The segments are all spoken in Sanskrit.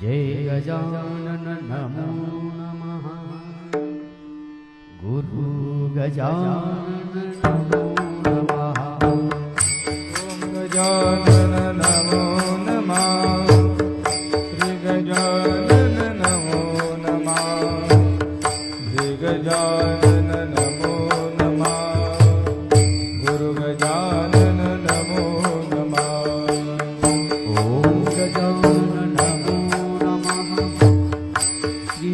जय गजानन नमो नमः। गुरु गजानन नमो नमः। ॐ गजानन नमो नमः। श्री गजान नमो नमः। भृगजान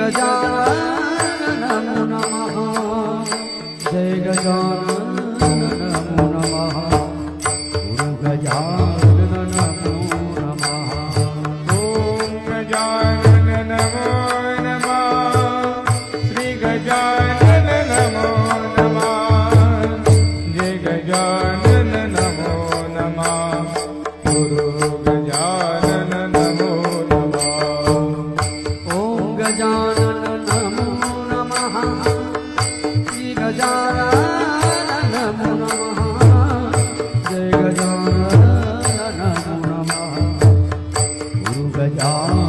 गजान गजान नमः गजान नमो नमः। ओ ग नमो नमः। श्री गजान नमो नमः। जय गजान नमो नमः। गुरु गजान गजानन गुरु गजानन